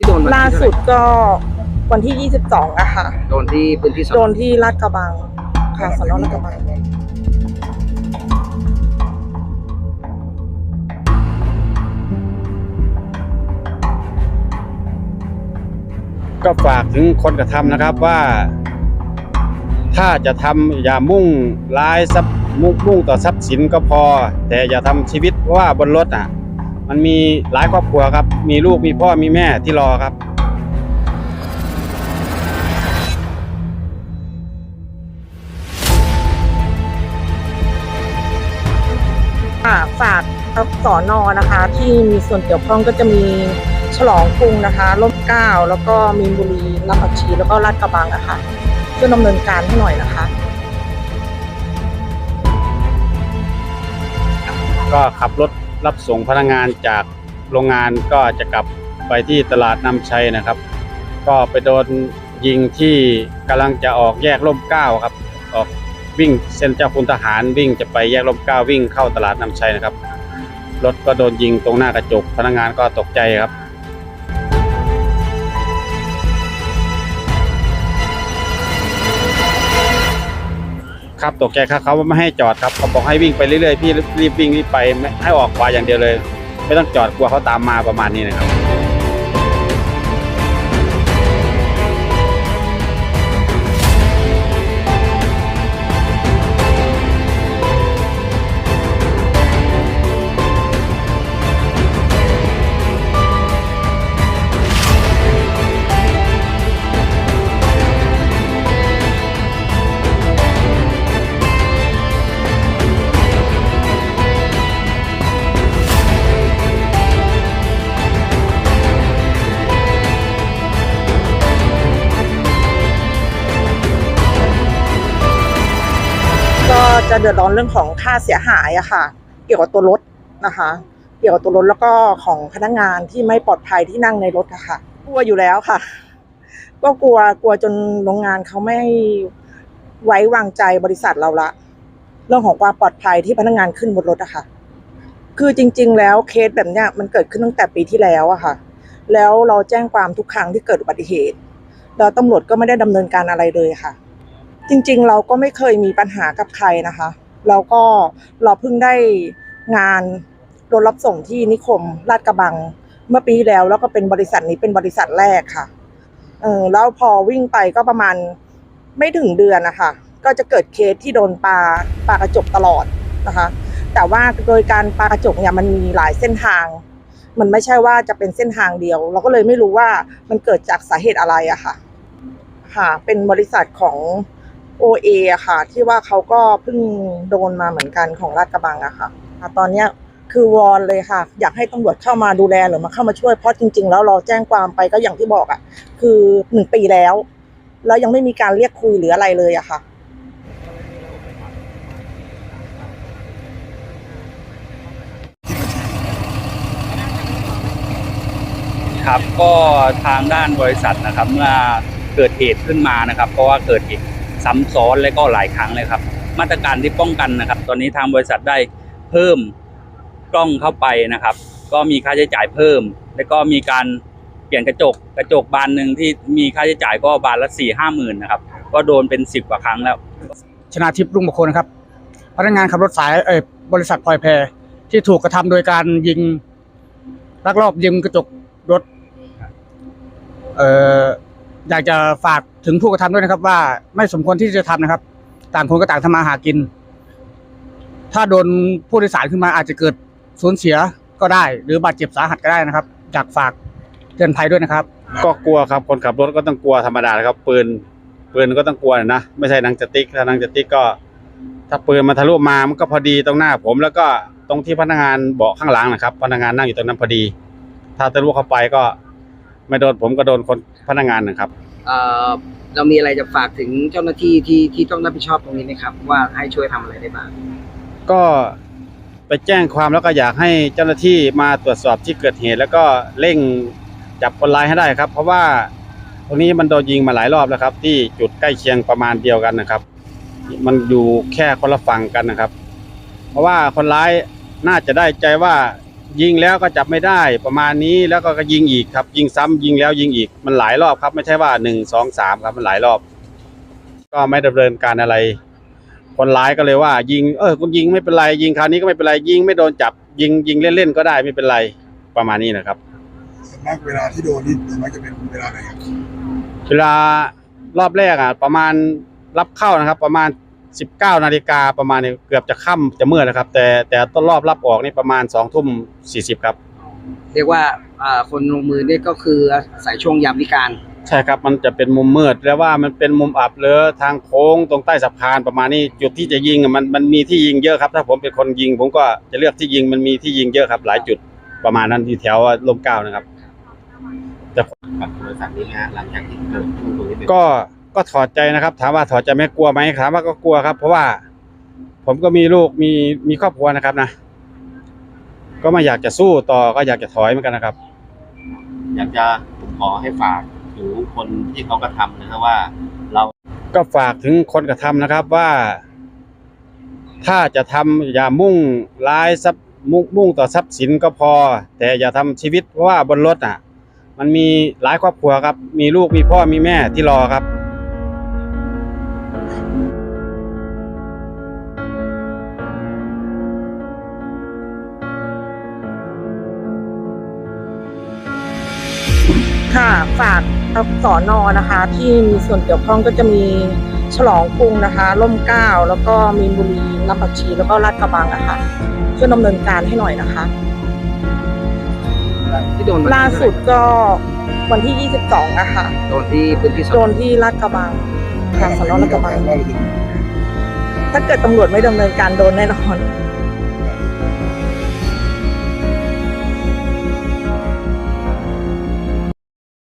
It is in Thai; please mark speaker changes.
Speaker 1: ที่โดนวัน
Speaker 2: ล่า
Speaker 1: ที่เท่
Speaker 2: สุ
Speaker 1: ไห
Speaker 2: ดก็วันที่ 22อะค่ะ
Speaker 1: โดนที่พื้นที่ส
Speaker 2: โด
Speaker 1: อน
Speaker 2: นที่ลาดกระบัง ค่ะสนลาดกระบัง
Speaker 3: ก็ฝากถึงคนกระทำนะครับว่า ถ้าจะทำอย่ามุ่งร้ายทรัพย์มุ่งมุ่งต่อทรัพย์สินก็พอ แต่อย่าทำชีวิตเพราะว่าบนรถอะ มันมีหลายครอบครัวครับ มีลูกมีพ่อมีแม่ที่รอครับ
Speaker 2: ค่ะฝากสอนอนะคะ ที่มีส่วนเกี่ยวข้องก็จะมีฉลองกรุงนะคะร่มเกล้าแล้วก็มีนบุรีลำผักชีแล้วก็ลาดกระบังอะค่ะช่วยดำเนินการให้หน่อยนะคะ
Speaker 3: ก็ขับรถ รับส่งพนักงานจากโรงงานก็จะกลับไปที่ตลาดน้ำชัยนะครับ ก็ไปโดนยิงที่กำลังจะออกแยกร่มเก้าครับ ออกวิ่งเส้นเจ้าคุณทหารวิ่งจะไปแยกร่มเก้าวิ่งเข้าตลาดน้ำชัยนะครับรถก็โดนยิงตรงหน้ากระจกพนักงานก็ตกใจครับ ครับตกใจครับเขาไม่ให้จอดครับเขาบอกให้วิ่งไปเรื่อยๆพี่รีบวิ่งรีบไปไม่ให้ออกขวาอย่างเดียวเลย ไม่ต้องจอดกลัวเขาตามมาประมาณนี้นะครับ
Speaker 2: จะเดือดร้อนเรื่องของค่าเสียหายอะค่ะ เกี่ยวกับตัวรถนะคะ เกี่ยวกับตัวรถแล้วก็ของพนักงานที่ไม่ปลอดภัยที่นั่งในรถอะค่ะ กลัวอยู่แล้วค่ะ ก็กลัวกลัวจนโรงงานเขาไม่ไว้วางใจบริษัทเราละ เรื่องของความปลอดภัยที่พนักงานขึ้นบนรถอะค่ะ คือจริง ๆ แล้วเคสแบบเนี้ยมันเกิดขึ้นตั้งแต่ปีที่แล้วอะค่ะ แล้วเราแจ้งความทุกครั้งที่เกิดอุบัติเหตุแล้วตำรวจก็ไม่ได้ดำเนินการอะไรเลยค่ะ จริง ๆ เราก็ไม่เคยมีปัญหากับใครนะคะเราก็เราเพิ่งได้งานรถรับส่งที่นิคมลาดกระบังเมื่อปีแล้ว แล้วก็เป็นบริษัทนี้เป็นบริษัทแรกค่ะเออแล้วพอวิ่งไปก็ประมาณไม่ถึงเดือนนะคะก็จะเกิดเคสที่โดนปลาปลากระจกตลอดนะคะ แต่ว่าโดยการปลากระจกเนี่ยมันมีหลายเส้นทาง มันไม่ใช่ว่าจะเป็นเส้นทางเดียว เราก็เลยไม่รู้ว่ามันเกิดจากสาเหตุอะไรอะค่ะ ค่ะ เป็นบริษัทของ OA อะค่ะ ที่ว่าเขาก็เพิ่งโดนมาเหมือนกันของลาดกระบังอะค่ะอะตอนเนี้ยคือวอนเลยค่ะ อยากให้ตำรวจเข้ามาดูแลหรือมาเข้ามาช่วยเพราะจริง ๆ แล้วเราแจ้งความไปก็อย่างที่บอกอะคือหนึ่งปีแล้ว แล้วยังไม่มีการเรียกคุยหรืออะไรเลยอะค่ะ
Speaker 4: ครับก็ทางด้านบริษัทนะครับ เมื่อเกิดเหตุขึ้นมานะครับ เพราะว่าเกิดเหตุ ซ้ำซ้อนและก็หลายครั้งเลยครับ มาตรการที่ป้องกันนะครับ ตอนนี้ทางบริษัทได้เพิ่มกล้องเข้าไปนะครับ ก็มีค่าใช้จ่ายเพิ่ม แล้วก็มีการเปลี่ยนกระจกกระจกบานหนึ่งที่มีค่าใช้จ่ายก็บานละสี่ห้าหมื่นนะครับ ก็โดนเป็นสิบกว่าครั้งแล้ว
Speaker 5: ชนาทิพย์รุ่งมงคลครับพนักงานขับรถสายเออบริษัทพลอยแพรที่ถูกกระทำโดยการยิงลักลอบยิงกระจกรถ เอ่อ อยากจะฝากถึงผู้กระทำด้วยนะครับ ว่าไม่สมควรที่จะทำนะครับ ต่างคนก็ต่างทำมาหากิน ถ้าโดนผู้โดยสารขึ้นมาอาจจะเกิดสูญเสียก็ได้ หรือบาดเจ็บสาหัสก็ได้นะครับอยากฝากเตือนภัยด้วยนะครับ
Speaker 3: ก็กลัวครับคนขับรถก็ต้องกลัวธรรมดาครับ ปืนปืนก็ต้องกลัวนะไม่ใช่นังสติ๊กถ้านังสติ๊กก็ ถ้าปืนมันทะลุมามันก็พอดีตรงหน้าผม แล้วก็ตรงที่พนักงานเบาะข้างหลังนะครับ พนักงานนั่งอยู่ตรงนั้นพอดี ถ้าทะลุเข้าไปก็ ไม่โดนผมก็โดนคนพนักงานนะครับ
Speaker 1: เอ่อเรามีอะไรจะฝากถึงเจ้าหน้าที่ที่ที่ต้องรับผิดชอบตรงนี้ไหมครับ ว่าให้ช่วยทำอะไรได้บ้าง
Speaker 3: ก็ไปแจ้งความแล้วก็อยากให้เจ้าหน้าที่มาตรวจสอบที่เกิดเหตุ แล้วก็เร่งจับคนร้ายให้ได้ครับ เพราะว่าตรงนี้มันโดนยิงมาหลายรอบแล้วครับ ที่จุดใกล้เคียงประมาณเดียวกันนะครับ มันอยู่แค่คนละฝั่งกันนะครับ เพราะว่าคนร้ายน่าจะได้ใจว่า ยิงแล้วก็จับไม่ได้ประมาณนี้แล้วก็ยิงอีกครับ ยิงซ้ำยิงแล้วยิงอีกมันหลายรอบครับ ไม่ใช่ว่าหนึ่งสองสามครับมันหลายรอบ ก็ไม่ดำเนินการอะไร คนร้ายก็เลยว่า ยิงเออคุณยิงไม่เป็นไรยิงคราวนี้ก็ไม่เป็นไรยิงไม่โดนจับ ยิงยิงเล่นๆก็ได้ไม่เป็นไรประมาณนี้นะครับ
Speaker 6: ส่วนมากเวลาที่โดนนี่ส่วนมากจะเป็นเวลาไหนครับ
Speaker 3: เวลารอบแรกอะประมาณรับเข้านะครับ ประมาณ 19นาฬิกาประมาณนี้เกือบจะค่ำจะมืดนะครับ แต่แต่ต้นรอบรับออกนี่ประมาณ2ทุ่ม40ครับ
Speaker 1: เรียกว่าอ่าคนลงมือเนี่ยก็คืออาศัยช่วงยามวิการ
Speaker 3: ใช่ครับมันจะเป็นมุมมืดแล้วว่ามันเป็นมุมอับเลยทางโค้งตรงใต้สะพานประมาณนี้จุดที่จะยิงอะมันมันมีที่ยิงเยอะครับ ถ้าผมเป็นคนยิง ผมก็จะเลือกที่ยิงมันมีที่ยิงเยอะครับ หลายจุดประมาณนั้นที่แถวลมเกล้านะครับ
Speaker 7: กับบริษัทนี้นะฮะหลังจากที่เกิดช่วงตรงนี้เป็น
Speaker 3: ก็ ก็ถอดใจนะครับ ถามว่าถอดใจไหมกลัวไหมถามว่าก็กลัวครับ เพราะว่า ผมก็มีลูกมีมีครอบครัวนะครับนะก็ไม่อยากจะสู้ต่อก็อยากจะถอยเหมือนกันนะครับ
Speaker 7: อยากจะผมขอให้ฝากถึงคนที่เขากระทำนะครับว่า เรา
Speaker 3: ก็ฝากถึงคนกระทำนะครับว่า ถ้าจะทำอย่ามุ่งร้ายทรัพย์มุ่งมุ่งต่อทรัพย์สินก็พอ แต่อย่าทำชีวิตเพราะว่าบนรถอะ มันมีหลายครอบครัวครับ มีลูกมีพ่อมีแม่ที่รอครับ
Speaker 2: ค่ะฝากสอนอนะคะ ที่มีส่วนเกี่ยวข้องก็จะมีฉลองกรุงนะคะ ร่มเกล้า แล้วก็มีนบุรีลำปักชี แล้วก็ลาดกระบังอะค่ะช่วยดำเนินการให้หน่อยนะคะ
Speaker 1: ที่โดนวันที่
Speaker 2: ล่าสุดก็วันที่ 22 นะคะ
Speaker 1: โดนที่พื้นที่ส
Speaker 2: โด
Speaker 1: อน
Speaker 2: นที่ลาดกระบัง ค่ะสนลาดกระบัง
Speaker 6: ว่าเราจะ
Speaker 2: ถ้าเกิดตำรวจไม่ดำเนินการโดนแน่นอน
Speaker 6: เ